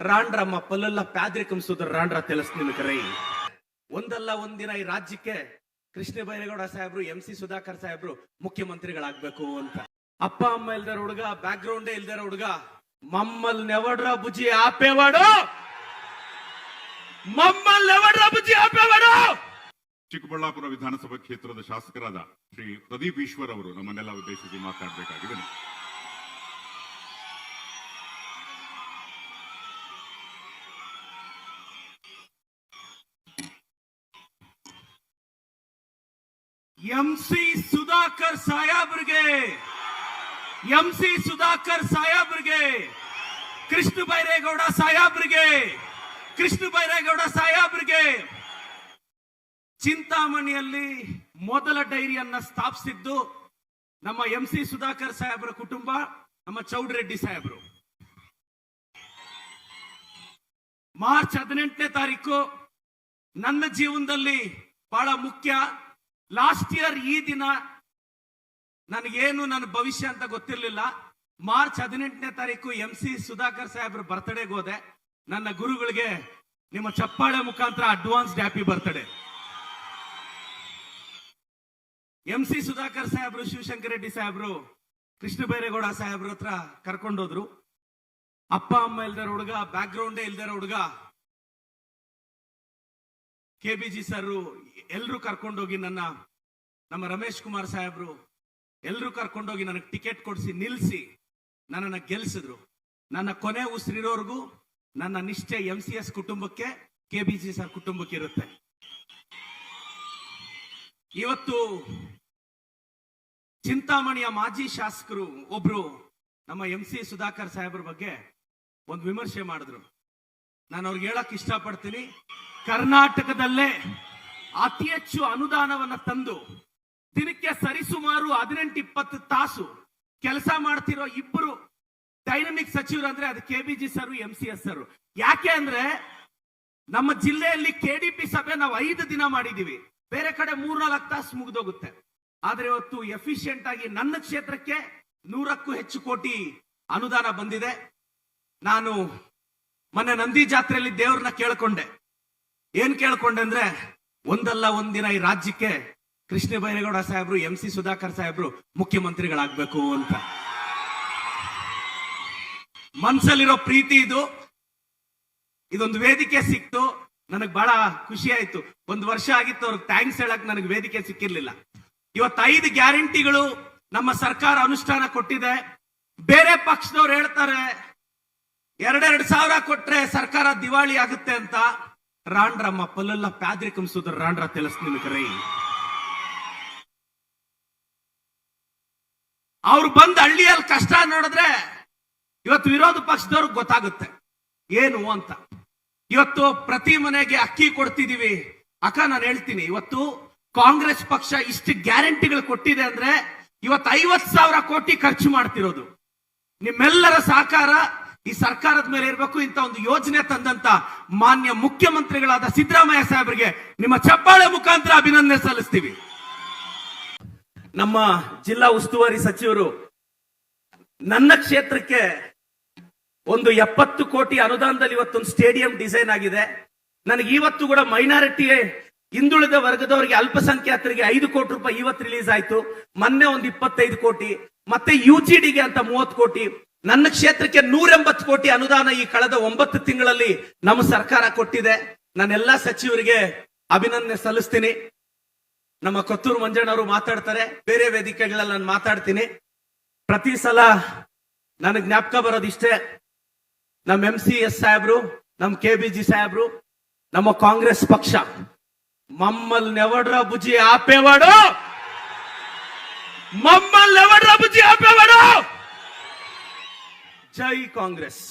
ರಾಣ್ರಮ್ಮ ಪಲ್ಲಲ್ಲ ಪ್ಯಾದ್ರಿ ಕಂಸೋದ್ರ ರಾಂಡ್ರ ತಿಳಿಸ್ ನಿಮಗೆ ರೈ ಒಂದಲ್ಲ ಒಂದಿನ ಈ ರಾಜ್ಯಕ್ಕೆ ಕೃಷ್ಣ ಬೈರೇಗೌಡ ಸಾಹೇಬ್ರು, ಎಂ ಸಿ ಸುಧಾಕರ್ ಸಾಹೇಬ್ರು ಮುಖ್ಯಮಂತ್ರಿಗಳಾಗ್ಬೇಕು ಅಂತ. ಅಪ್ಪ, ಅಮ್ಮ ಇಲ್ದಾರ ಹುಡುಗ ಬ್ಯಾಕ್ ಗ್ರೌಂಡ್ ಇಲ್ದಾರ ಹುಡುಗ, ಮಮ್ಮಲ್ ನೆವಡ್ರ ಬುಜಿ ಆಪೇವಾಡು! ಮಮ್ಮಲ್ ನೆವಡ್ರ ಬುಜಿ ಆಪೇವಾಡು! ಚಿಕ್ಕಬಳ್ಳಾಪುರ ವಿಧಾನಸಭಾ ಕ್ಷೇತ್ರದ ಶಾಸಕರಾದ ಶ್ರೀ ಪ್ರದೀಪ್ ಈಶ್ವರ್ ಅವರು ನಮ್ಮನ್ನೆಲ್ಲ ಉದ್ದೇಶಿಸಿ ಮಾತಾಡಬೇಕಾಗಿದೆ ಎಂ ಸಿ ಸುಧಾಕರ್ ಸಾಹೇಬ್ರಿಗೆ, ಎಂ ಸಿ ಸುಧಾಕರ್ ಸಾಹೇಬ್ರಿಗೆ, ಕೃಷ್ಣ ಬೈರೇಗೌಡ ಸಾಹೇಬ್ರಿಗೆ, ಕೃಷ್ಣ ಬೈರೇಗೌಡ ಸಾಹೇಬ್ರಿಗೆ ಚಿಂತಾಮಣಿಯಲ್ಲಿ ಮೊದಲ ಡೈರಿಯನ್ನ ಸ್ಥಾಪಿಸಿದ್ದು ನಮ್ಮ ಎಂ ಸಿ ಸುಧಾಕರ್ ಸಾಹೇಬ್ರ ಕುಟುಂಬ, ನಮ್ಮ ಚೌಡರೆಡ್ಡಿ ಸಾಹೇಬ್ರು. ಮಾರ್ಚ್ ಹದಿನೆಂಟನೇ ತಾರೀಕು ನನ್ನ ಜೀವನದಲ್ಲಿ ಬಹಳ ಮುಖ್ಯ. ಲಾಸ್ಟ್ ಇಯರ್ ಈ ದಿನ ನನಗೇನು ನನ್ನ ಭವಿಷ್ಯ ಅಂತ ಗೊತ್ತಿರಲಿಲ್ಲ. ಮಾರ್ಚ್ ಹದಿನೆಂಟನೇ ತಾರೀಕು ಎಂ ಸಿ ಸುಧಾಕರ್ ಸಾಹೇಬ್ರ ಬರ್ತ್ಡೇಗೆ ಹೋದೆ. ನನ್ನ ಗುರುಗಳಿಗೆ ನಿಮ್ಮ ಚಪ್ಪಾಳೆ ಮುಖಾಂತರ advance happy birthday M C Sudhakar ಸಾಹೇಬ್ರು, ಶಿವಶಂಕರ ರೆಡ್ಡಿ ಸಾಹೇಬ್ರು, ಕೃಷ್ಣ ಬೈರೇಗೌಡ ಸಾಹೇಬ್ರ ಹತ್ರ ಕರ್ಕೊಂಡೋದ್ರು. ಅಪ್ಪ, ಅಮ್ಮ ಇಲ್ದಾರ ಹುಡುಗ ಬ್ಯಾಕ್ ಗ್ರೌಂಡೇ ಇಲ್ದಾರ ಹುಡುಗ ಕೆ ಬಿ ಜಿ ಸರ್ ಎಲ್ರು ಕರ್ಕೊಂಡೋಗಿ ನನ್ನ, ನಮ್ಮ ರಮೇಶ್ ಕುಮಾರ್ ಸಾಹೇಬ್ರು ಎಲ್ರು ಕರ್ಕೊಂಡೋಗಿ ನನಗೆ ಟಿಕೆಟ್ ಕೊಡಿಸಿ ನಿಲ್ಲಿಸಿ ನನ್ನನ್ನು ಗೆಲ್ಲಿಸಿದ್ರು ನನ್ನ ಕೊನೆ ಉಸಿರಿರೋರ್ಗು ನನ್ನ ನಿಷ್ಠೆ ಎಂ ಸಿ ಎಸ್ ಕುಟುಂಬಕ್ಕೆ, ಕೆ ಬಿ ಜಿ ಸರ್ ಕುಟುಂಬಕ್ಕೆ ಇರುತ್ತೆ. ಇವತ್ತು ಚಿಂತಾಮಣಿಯ ಮಾಜಿ ಶಾಸಕರು ಒಬ್ರು ನಮ್ಮ ಎಂ ಸಿ ಸುಧಾಕರ್ ಸಾಹೇಬ್ರ ಬಗ್ಗೆ ಒಂದು ವಿಮರ್ಶೆ ಮಾಡಿದ್ರು. ನಾನು ಅವ್ರಿಗೆ ಹೇಳಕ್ ಇಷ್ಟಪಡ್ತೀನಿ. ಕರ್ನಾಟಕದಲ್ಲೇ ಅತಿ ಹೆಚ್ಚು ಅನುದಾನವನ್ನ ತಂದು ದಿನಕ್ಕೆ ಸರಿಸುಮಾರು ಹದಿನೆಂಟು ಇಪ್ಪತ್ತು ತಾಸು ಕೆಲಸ ಮಾಡ್ತಿರೋ ಇಬ್ಬರು ಡೈನಮಿಕ್ ಸಚಿವರು ಅಂದ್ರೆ ಅದು K B sir M C S sir ಯಾಕೆ ಅಂದ್ರೆ ನಮ್ಮ ಜಿಲ್ಲೆಯಲ್ಲಿ ಕೆಡಿಪಿ ಸಭೆ ನಾವು ಐದು ದಿನ ಮಾಡಿದೀವಿ. ಬೇರೆ ಕಡೆ ಮೂರ್ನಾಲ್ಕು ತಾಸು ಮುಗಿದೋಗುತ್ತೆ. ಆದ್ರೆ ಇವತ್ತು ಎಫಿಷಿಯಂಟ್ ಆಗಿ ನನ್ನ ಕ್ಷೇತ್ರಕ್ಕೆ ನೂರಕ್ಕೂ ಹೆಚ್ಚು ಕೋಟಿ ಅನುದಾನ ಬಂದಿದೆ. ನಾನು ಮೊನ್ನೆ ನಂದಿ ಜಾತ್ರೆಯಲ್ಲಿ ದೇವ್ರನ್ನ ಕೇಳ್ಕೊಂಡೆ. ಏನ್ ಕೇಳ್ಕೊಂಡೆ ಅಂದ್ರೆ, ಒಂದಲ್ಲ ಒಂದಿನ ಈ ರಾಜ್ಯಕ್ಕೆ ಕೃಷ್ಣ ಬೈರೇಗೌಡ ಸಾಹೇಬ್ರು, ಎಂ ಸಿ ಸುಧಾಕರ್ ಸಾಹೇಬ್ರು ಮುಖ್ಯಮಂತ್ರಿಗಳಾಗ್ಬೇಕು ಅಂತ. ಮನ್ಸಲ್ಲಿರೋ ಪ್ರೀತಿ ಇದು. ಇದೊಂದು ವೇದಿಕೆ ಸಿಕ್ತು. ನನಗ್ ಬಹಳ ಖುಷಿ ಆಯ್ತು. ಒಂದು ವರ್ಷ ಆಗಿತ್ತು ಅವ್ರಿಗೆ ಥ್ಯಾಂಕ್ಸ್ ಹೇಳಕ್ ನನಗೆ ವೇದಿಕೆ ಸಿಕ್ಕಿರ್ಲಿಲ್ಲ. ಇವತ್ತು ಐದು ಗ್ಯಾರಂಟಿಗಳು ನಮ್ಮ ಸರ್ಕಾರ ಅನುಷ್ಠಾನ ಕೊಟ್ಟಿದೆ. ಬೇರೆ ಪಕ್ಷದವ್ರು ಹೇಳ್ತಾರೆ ಎರಡೆರಡು ಸಾವಿರ ಕೊಟ್ರೆ ಸರ್ಕಾರ ದಿವಾಳಿ ಆಗುತ್ತೆ ಅಂತ ರಾಂಡ್ರಮ್ಮ ಪಲ್ಲಲ್ಲ ಪ್ಯಾದ್ರಿಕಂ ಸುಧರ್ ರಾಂಡ್ರ తెలుసు ನಿಮಗೆ ರೈ ಅವ್ರು ಬಂದ್ ಹಳ್ಳಿಯಲ್ಲಿ ಕಷ್ಟ ನೋಡಿದ್ರೆ ಇವತ್ತು ವಿರೋಧ ಪಕ್ಷದವ್ರಿಗೆ ಗೊತ್ತಾಗುತ್ತೆ ಏನು ಅಂತ ಇವತ್ತು ಪ್ರತಿ ಮನೆಗೆ ಅಕ್ಕಿ ಕೊಡ್ತಿದೀವಿ ಅಕ್ಕ ನಾನು ಹೇಳ್ತೀನಿ ಇವತ್ತು ಕಾಂಗ್ರೆಸ್ ಪಕ್ಷ ಇಷ್ಟು ಗ್ಯಾರಂಟಿಗಳು ಕೊಟ್ಟಿದೆ ಅಂದ್ರೆ ಇವತ್ತು ಐವತ್ ಸಾವಿರ ಕೋಟಿ ಖರ್ಚು ಮಾಡ್ತಿರೋದು ನಿಮ್ಮೆಲ್ಲರ ಸಹಕಾರ ಈ ಸರ್ಕಾರದ ಮೇಲೆ ಇರಬೇಕು ಇಂತ ಒಂದು ಯೋಜನೆ ತಂದಂತ ಮಾನ್ಯ ಮುಖ್ಯಮಂತ್ರಿಗಳಾದ ಸಿದ್ದರಾಮಯ್ಯ ಸಾಹೇಬರಿಗೆ ನಿಮ್ಮ ಚಪ್ಪಾಳೆ ಮುಖಾಂತರ ಅಭಿನಂದನೆ ಸಲ್ಲಿಸ್ತೀವಿ. ನಮ್ಮ ಜಿಲ್ಲಾ ಉಸ್ತುವಾರಿ ಸಚಿವರು ನನ್ನ ಕ್ಷೇತ್ರಕ್ಕೆ ಒಂದು ಎಪ್ಪತ್ತು ಕೋಟಿ ಅನುದಾನದಲ್ಲಿ ಇವತ್ತೊಂದು ಸ್ಟೇಡಿಯಂ ಡಿಸೈನ್ ಆಗಿದೆ. ನನಗೆ ಇವತ್ತು ಕೂಡ ಮೈನಾರಿಟಿ ಹಿಂದುಳಿದ ವರ್ಗದವರಿಗೆ ಅಲ್ಪಸಂಖ್ಯಾತರಿಗೆ ಐದು ಕೋಟಿ ರೂಪಾಯಿ ಇವತ್ತು ರಿಲೀಸ್ ಆಯ್ತು. ಮೊನ್ನೆ ಒಂದು ಇಪ್ಪತ್ತೈದು ಕೋಟಿ, ಮತ್ತೆ ಯು ಜಿ ಡಿಗೆ ಅಂತ ಮೂವತ್ತು ಕೋಟಿ ನನ್ನ ಕ್ಷೇತ್ರಕ್ಕೆ ನೂರ ಎಂಬತ್ತು ಕೋಟಿ ಅನುದಾನ ಈ ಕಳೆದ ಒಂಬತ್ತು ತಿಂಗಳಲ್ಲಿ ನಮ್ಮ ಸರ್ಕಾರ ಕೊಟ್ಟಿದೆ. ನಾನೆಲ್ಲಾ ಸಚಿವರಿಗೆ ಅಭಿನಂದನೆ ಸಲ್ಲಿಸ್ತೀನಿ. ನಮ್ಮ ಕೊತ್ತೂರು ಮಂಜಣ್ಣವರು ಮಾತಾಡ್ತಾರೆ. ಬೇರೆ ವೇದಿಕೆಗಳಲ್ಲಿ ನಾನು ಮಾತಾಡ್ತೀನಿ. ಪ್ರತಿ ಸಲ ನನಗೆ ಜ್ಞಾಪಕ ಬರೋದಿಷ್ಟೇ, ನಮ್ಮ ಎಂ ಸಿ ಎಸ್ ಸಾಹೇಬ್ರು, ನಮ್ಮ ಕೆ ಬಿ ಜಿ ಸಾಹೇಬ್ರು, ನಮ್ಮ ಕಾಂಗ್ರೆಸ್ ಪಕ್ಷ, ಮಮ್ಮಲ್ ನೆವಡ್ರ ಬುಜಿ ಆಪೇವಾಡು! ಮಮ್ಮಲ್ ನೆವಡ್ರ ಬುಜಿ ಆಪೇವಾಡು! ಜೈ ಕಾಂಗ್ರೆಸ್